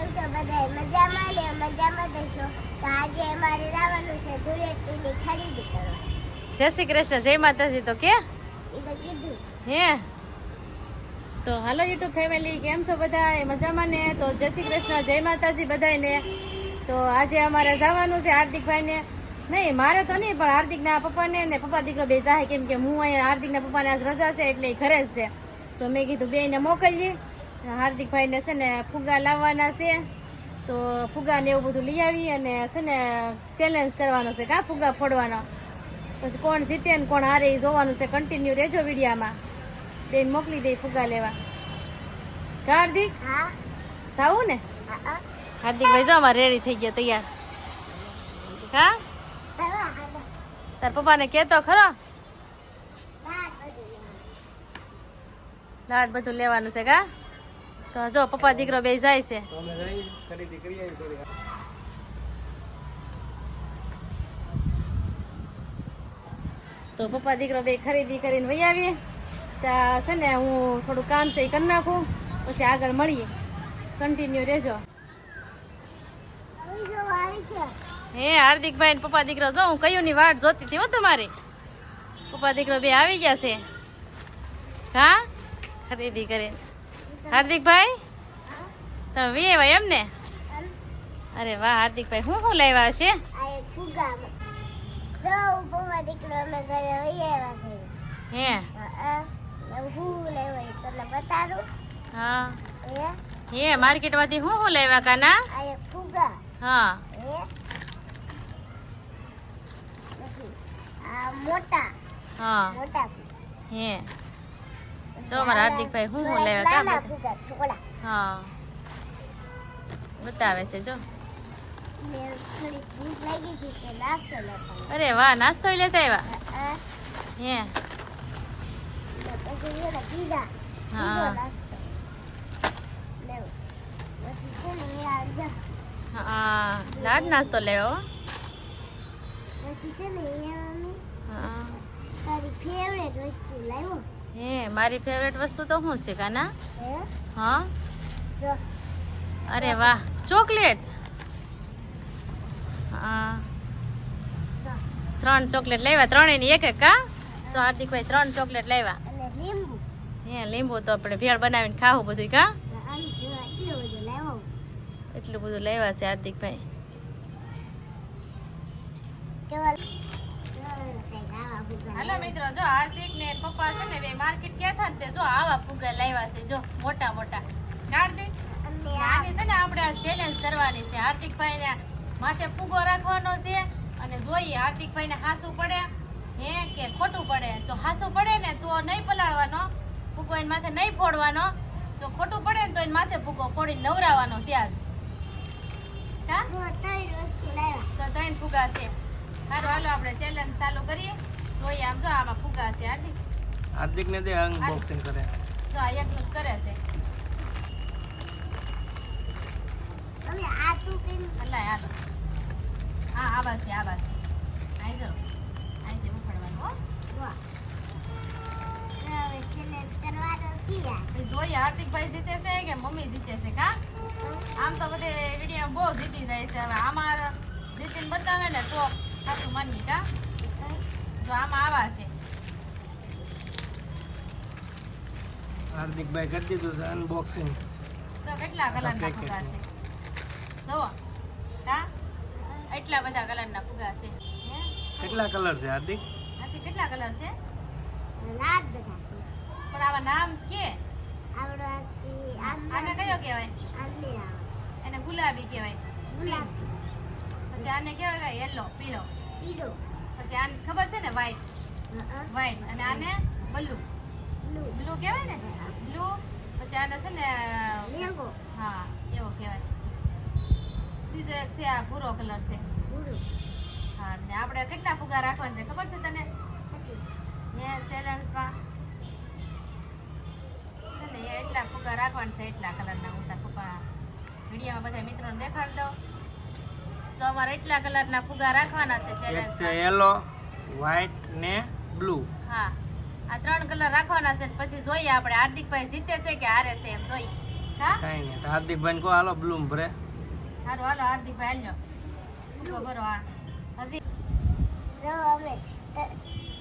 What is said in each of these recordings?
કેમ છો બધા મજામાં ને? મજામાં દેશો તો આજે અમારે જવાનું છે ધૂળેટીની ખરીદી કરવા. જય શ્રી કૃષ્ણ. જય માતાજી. તો કે? હે? તો હાલો યુટ્યુબ ફેમિલી કેમ છો બધા મજામાં ને? તો જય શ્રી કૃષ્ણ. જય માતાજી બધાને તો આજે અમારે જવાનું છે હાર્દિકભાઈને. નહીં મારે તો નહીં પણ હાર્દિકના પપ્પાને ને પપ્પા દીકરો બે જાય. કેમ કે હું અહીંયા હાર્દિકના પપ્પાને આજ રજા છે એટલે ઘરે જ છે. તો મેં કીધું બેને મોકલીએ હાર્દિકભાઈને છે ને ફુગા લાવવાના છે. તો ફુગા ને એવું બધું લઈ આવી અને છે ને ચેલેન્જ કરવાનો છે કા ફુગા ફોડવાનો. પછી કોણ જીતે ને કોણ હારે એ જોવાનું છે. કન્ટિન્યુ રહેજો વિડીયામાં. બેન મોકલી દે ફુગા લેવા. હાર્દિક? હા. સાવું ને? હાર્દિકભાઈ જો અમારે રેડી થઈ ગયા તૈયાર. હા? તાર પપ્પાને કહેતો ખરો? લાડ બધું લેવાનું છે કા? તો જો પપ્પા દીકરો બે જાય છે. તો પપ્પા દીકરો બે ખરીદી કરીને વહી આવીએ. ત્યાં છે ને હું થોડું કામ છે એ કરી નાખું. પછી આગળ મળીએ. કન્ટિન્યુ રહેજો. હે હાર્દિકભાઈ ને પપ્પા દીકરો જો હું કયું ની વાટ જોતી હતી હો તમારી? પપ્પા દીકરો બે આવી ગયા છે. હા? ખરીદી કરીને. હાર્દિકભાઈ તમે વી આવ્યા એમ ને અરે વાહ હાર્દિકભાઈ હું શું લાવ્યા હશે. હે હા, હા. માર્કેટમાંથી હું શું લાવ્યા કાના આ એક ફુગા. હા હે? મોટા હા મોટા હે જો મારા હાર્દિકભાઈ હું હું લેવા કા. હા. બતાવે છે જો. અરે વાહ નાસ્તો લેતા આવ્યા? હે હા. લાડ નાસ્તો લેવો પછી છે ને હા. તારી ફેવરેટ વસ્તુ લાવ્યો. હે મારી ફેવરેટ વસ્તુ તો શું છે કાના? હે? હા? અરે વાહ ચોકલેટ? હા. ત્રણ ચોકલેટ લાવ્યા ત્રણેયની એક એક કા તો હાર્દિકભાઈ ત્રણ ચોકલેટ લેવા. હે લીંબુ તો આપણે ભેળ બનાવીને ખાવું બધું કા એટલું બધું લાવ્યા છે હાર્દિકભાઈ. હાલો મિત્રો જો હાર્દિક ને પપ્પા માર્કેટ ક્યાં થાય તે જો આવા ફુગા લાવ્યા છે જો મોટા મોટા. આ આની છે ને આપણે આ ચેલેન્જ કરવાની છે. હાર્દિકભાઈ ને માથે ફુગો રાખવાનો છે અને જોઈએ હાર્દિકભાઈ ને હાસું પડે. હે કે ખોટું પડે? જો હાસું પડે ને તો નહીં પલાળવાનો. ફુગો એને માથે નહીં ફોડવાનો. જો ખોટું પડે ને તો એને માથે ફુગો ફોડી નવરાવાનો છે આ તો ત્રણ ફુગા છે. સારું હાલો આપણે ચેલેન્જ ચાલુ કરીએ. જોઈએ આમ જો આમાં ફુગા છે હાર્દિક. હાર્દિક ને દે અનબોક્સિંગ કરે. તો આ એકનું જ કરે છે. અમે આ તું કેમ હલાય હાલો. આ આ બસ આ બસ આઈ જો આઈ ઉખડવાનું હો. વાહ. જોઈએ હાર્દિકભાઈ જીતે છે કે મમ્મી જીતે છે કા? આમ તો બધે વીડિયો બહુ જીતી જાય છે હવે. આમાં જીતીને બતાવે ને તો સાચું માનવી કા? જો આમાં આવા છે. હાર્દિકભાઈ કરી દીધું છે અનબોક્સિંગ તો કેટલા કલરના ફુગા છે? જો કા એટલા બધા કલરના ફુગા છે. કેટલા કલર છે હાર્દિક? હાર્દિક કેટલા કલર છે? લાલ બધા છે. પણ આવા નામ કે? આવડો આ છે આને કયો કહેવાય? આંબલી એને ગુલાબી કહેવાય. ગુલાબ. પછી આને કહેવાય યલો પીળો. પીળો. પછી આને ખબર છે ને વ્હાઈટ હા વ્હાઈટ અને આને બ્લુ બ્લુ બ્લુ કહેવાય ને? બ્લુ પછી આને છે ને મેંગો હા એવો કહેવાય બીજો એક છે આ ભૂરો કલર છે. હા ને આપણે કેટલા ફુગા રાખવાના છે ખબર છે તને? હે ચેલેન્જમાં છે ને એ એટલા ફુગા રાખવાના છે એટલા કલરના. હું તાર પપ્પા વિડીયોમાં બધા મિત્રોને દેખાડી દઉં. તો અમારે એટલા કલરના ફુગા રાખવાના છે ચેલેન્જ છે યલો વ્હાઈટ ને બ્લુ હા. આ ત્રણ કલર રાખવાના છે ને પછી જોઈએ આપણે. હાર્દિકભાઈ જીતે છે કે હારે છે એમ જોઈએ. હા? કાંઈ નહીં. તો હાર્દિકભાઈ કહો હાલો બ્લૂમ ભરે. સારું હાલો હાર્દિકભાઈ હાલ્યો. ફુગ્ગો ભરો આ? હજી? જો અમે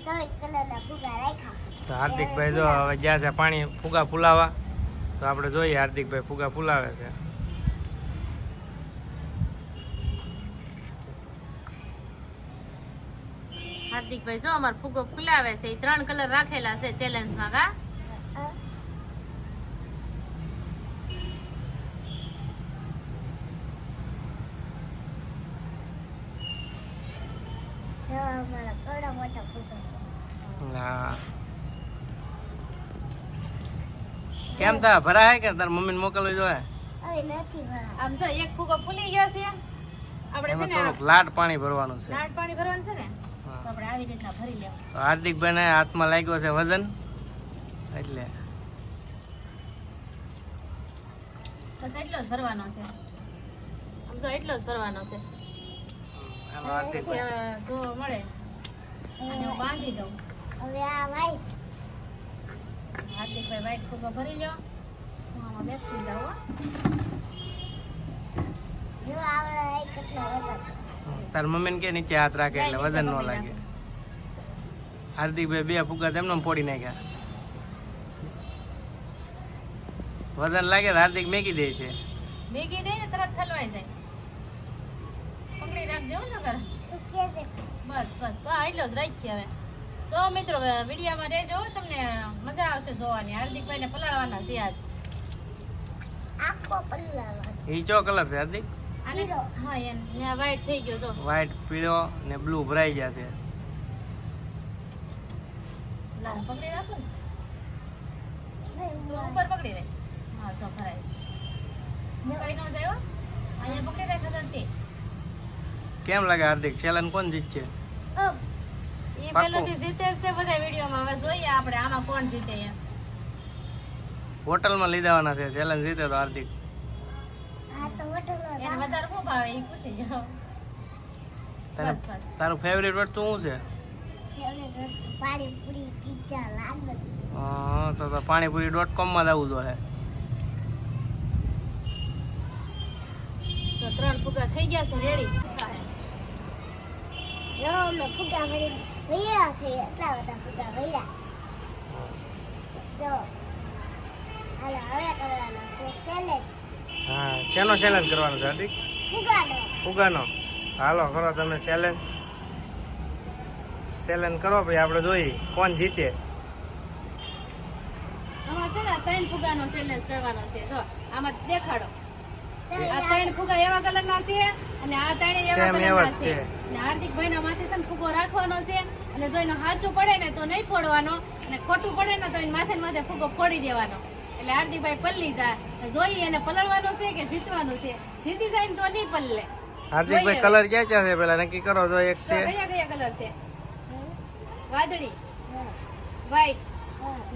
ત્રણ કલરના ફુગા રાખ્યા તો હાર્દિકભાઈ જો હવે ગયા છે પાણી ફુગા ફુલાવા તો આપણે જોઈએ હાર્દિકભાઈ ફુગા ફુલાવે છે. હાર્દિકભાઈ જો અમાર ફુગો ફૂલાવે છે એ ત્રણ કલર રાખેલા છે ચેલેન્જમાં કા અ. જો અમારો કેવડો મોટો ફુગો છે. હા. કેમ તા? ભરાય હે કે તાર મમ્મીને મોકલવી જોઈએ? હવે નથી ભરા આમ તો એક ફૂગો ફૂલી ગયો છે. આપણે છે ને થોડુંક લાટ પાણી ભરવાનું છે. લાટ પાણી ભરવાનું છે ને? તો હા. આપણે આવી રીતના ભરી લેવું તો હાર્દિકભાઈને હાથમાં લાગ્યો છે વજન. એટલે. એટલો જ ભરવાનો છે. આમ તો એટલો જ ભરવાનો છે. જો મળે અને હું બાંધી દઉં. હવે આ વાઈટ હાર્દિકભાઈ વ્હાઈટ ફુગ્ગો ભરી હું આમાં બેસી જાઉં. તાર મમ્મીને કે નીચે હાથ રાખે એટલે વજન ન લાગે. હાર્દિકભાઈ બે ફુગા તેમને ફોડી નાખ્યા. વજન લાગે હાર્દિક મેકી દે છે. ભેગી દઈને તરત ઠલવાઈ જાય. પકડી રાખજો બસ બસ એટલો જ રાખીએ હવે. તો મિત્રો વિડીયોમાં રહેજો તમને મજા આવશે જોવાની. હાર્દિકભાઈને પલાળવાના છે આજ. આખો એ ચો કલર છે હાર્દિક. હા એને. વ્હાઈટ થઈ ગયો જો. વ્હાઈટ પીળો ને બ્લુ ભરાઈ ગયા છે. લા પકડી રાખું ને નહીં, ઉપર પકડી રાખ હા જો ભરાય કઈ ન જાય અહીંયા પકડી રાખ હજારથી કેમ લાગે હાર્દિક? ચેલેન્જ કોણ જીતશે? એ. પહેલેથી જીતે જ છે બધા વિડીયોમાં. હવે જોઈએ આપણે આમાં કોણ જીતે એમ. હોટલમાં લઈ જવાના છે. ચેલેન્જ જીતે તો હાર્દિક. આ તો હોટલનો એને વધારે શું ભાવે? એ પૂછી ગયો તારે બસ બસ. તારું ફેવરેટ વસ્તુ શું છે? હા, તો તો પાણીપુરી ડોટ કોમમાં જવું જોઈએ તો ત્રણ ફુગા થઈ ગયા છે રેડી જો ફુગા ભર્યા છે એટલા બધા ફુગા ભર્યા જો હવે કરવાનો છે હા શેનો ચેલેન્જ કરવાનો છે હાર્દિક? ફુગાનો. ફુગાનો. હાલો કરો તમે ચેલેન્જ ચેલેન્જ કરો ભાઈ આપણે જોઈએ કોણ જીતે. અમારે છે ને ત્રણ ફુગાનો ચેલેન્જ કરવાનો છે જો આમાં દેખાડો. આ આ ત્રણ ફુગા એવા કલરના છે અને આ ત્રણે એવા કલરના છે. છે. અને હાર્દિકભાઈ માથે છે ને ફુગો રાખવાનો છે અને જો એનો સાચું પડે ને તો નહીં ફોડવાનો અને ખોટું પડે ને તો એને માથે માથે ફુગો ફોડી દેવાનો. એટલે હાર્દિકભાઈ પલ્લી જાય. જોઈએ એને પલળવાનું છે કે જીતવાનું છે? જીતી જાય તો નહીં પલ્લે હાર્દિકભાઈ. કલર ક્યાં ક્યાં છે પેલા? નક્કી કરો જો એક છે. કયા કયા કલર છે? વાદળી. વ્હાઈટ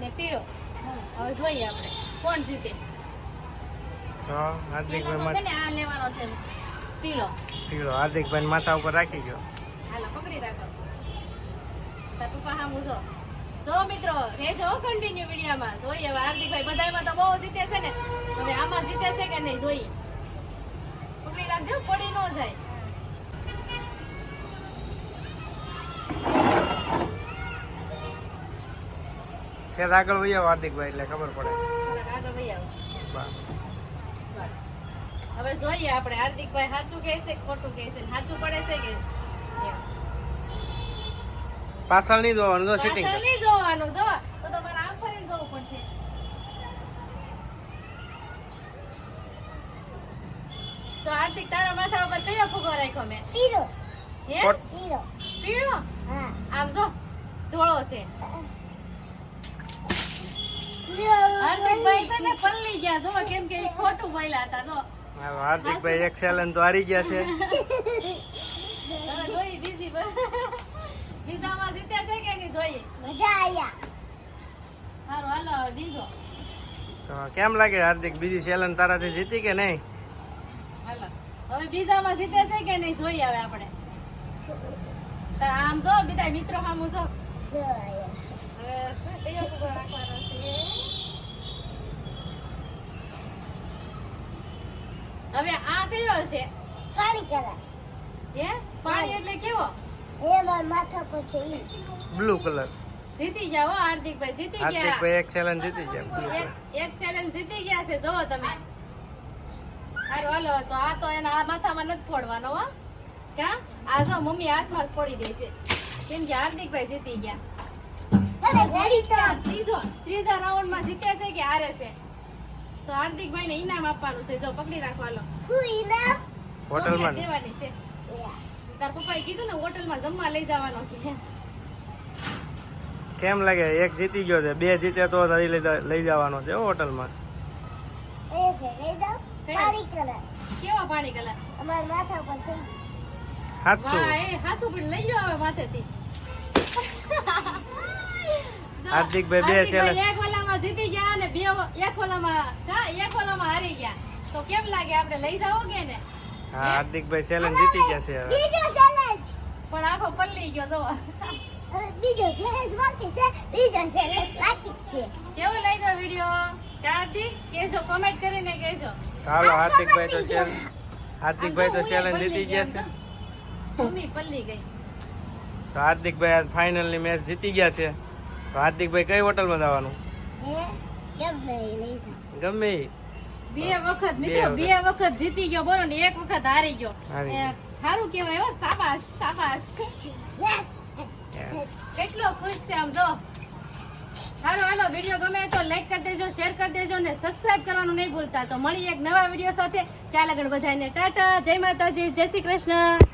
ને પીળો. હવે જોઈએ આપણે. કોણ જીતે? તો હાર્દિકભાઈ ને આ લેવાનો છે. પીળો. પીળો. હાર્દિકભાઈ માથા ઉપર રાખી ગયો. હાલો પકડી રાખો. તાર પપ્પા મુજો જો. મિત્રો રેજો કન્ટિન્યુ વિડીયોમાં. જોઈએ હવે હાર્દિકભાઈ બધામાં તો બહુ જીતે છે ને. હવે આમાં જીતે છે કે નહીં જોઈએ. પકડી રાખજો પડી ન જાય. છે આગળ વહી આવો હાર્દિકભાઈ એટલે ખબર પડે. આગળ વહી આવો. બસ. બસ. હવે જોઈએ આપણે હાર્દિકભાઈ સાચું કહે છે ખોટું કહે છે? સાચું પડે છે કે? પાછળ નહીં જોવાનું જો સિટિંગ પાછળ નહીં જોવાનું જો. તો તમારે આમ ફરીને જોવું પડશે. તો હાર્દિક તારા માથા ઉપર કયો ફુગો રાખ્યો મેં? પીળો. હે? પીળો. પીળો? હા. આમ જો ધોળો છે. હાર્દિકભાઈ છે ને પલ્લી ગયા જો કેમ કે ઈ ખોટું બોલ્યા હતા જો. હાર્દિકભાઈ એક સેલન તો હારી ગયા છે. જોઈ બીજી બીજામાં જીતે છે કે નહીં જોઈ મજા આયા. હાલો હવે બીજો. તો કેમ લાગે હાર્દિક બીજી સેલન તારાથી જીતી કે નહીં? હાલો. હવે બીજામાં જીતે છે કે નહીં જોઈએ હવે આપણે. તાર આમ જો બધા મિત્રો સામું જો. જો હવે કયો રાખવાનો છે? હવે આ કયો છે? પાણી કલર હે? પાણી એટલે કેવો? એ મારા માથા પર છે બ્લુ કલર. જીતી ગયા હો હાર્દિકભાઈ જીતી ગયા. હાર્દિકભાઈ એક ચેલેન્જ જીતી ગયા. એક એક ચેલેન્જ જીતી ગયા છે જોવો તમે. હારું હાલો તો આ તો એના આ માથામાં નથી ફોડવાનો હો. ક્યાં? આ જો મમ્મી હાથમાં જ ફોડી દે છે. કેમ કે હાર્દિકભાઈ જીતી ગયા. ત્રીજો ત્રીજા રાઉન્ડમાં જીતે છે કે હારે છે? તો હાર્દિકભાઈને ઇનામ આપવાનું છે. જો પકડી રાખો હાલો. હું ઈનામ? હોટલમાં દેવાની છે. તાર પપ્પાએ કીધું ને હોટલમાં જમવા લઈ જવાનો છે. કેમ લાગે? એક જીતી ગયો છે. બે જીતે તો લઈ જવાનો છે હોટલમાં એ છે લઈ દઉં પાણી કલર. કેવો પાણી કલર? અમારા માથા પર છે. ઈ. વાહ એ હાસુ પણ લઈ જાઓ હવે માથેથી. હાર્દિકભાઈ બે હાર્દિકભાઈ એક ઓલામાં જીતી ગયા અને બે એક ઓલામાં હા, એક ઓલામાં હારી ગયા. તો કેમ લાગે? આપણે લઈ જાઓ કે ને? હા હાર્દિકભાઈ ચેલેન્જ જીતી ગયા છે હવે. બીજો ચેલેન્જ પણ આખો પલ્લી ગયો જો બીજો ચેલેન્જ બાકી છે. બીજો ચેલેન્જ બાકી છે. કેવો લાગ્યો વીડિયો હાર્દિક કેજો કમેન્ટ કરીને કેજો ચાલો હાર્દિકભાઈ તો ચેલેન્જ હાર્દિકભાઈ તો ચેલેન્જ જીતી ગયા છે મમ્મી પલ્લી ગઈ. તો હાર્દિકભાઈ આજ ફાઇનલની મેચ જીતી ગયા છે. તો હાર્દિકભાઈ કઈ હોટલમાં જવાનું? ગમે બે વખત મિત્રો બે વખત. જીતી ગયો બોલો ને એક વખત હારી ગયો. સારું કેવાય હો સાબાશ સાબાશ કેટલો ખુશ છે આમ જો. હાલો હાલો વીડિયો ગમે તો લાઈક કરી દેજો શેર કરી દેજો ને સબસ્ક્રાઇબ કરવાનું નહીં ભૂલતા. તો મળી એક નવા વીડિયો સાથે. ચાલ આગળ બધાને ટાટા જય માતાજી જય શ્રી કૃષ્ણ.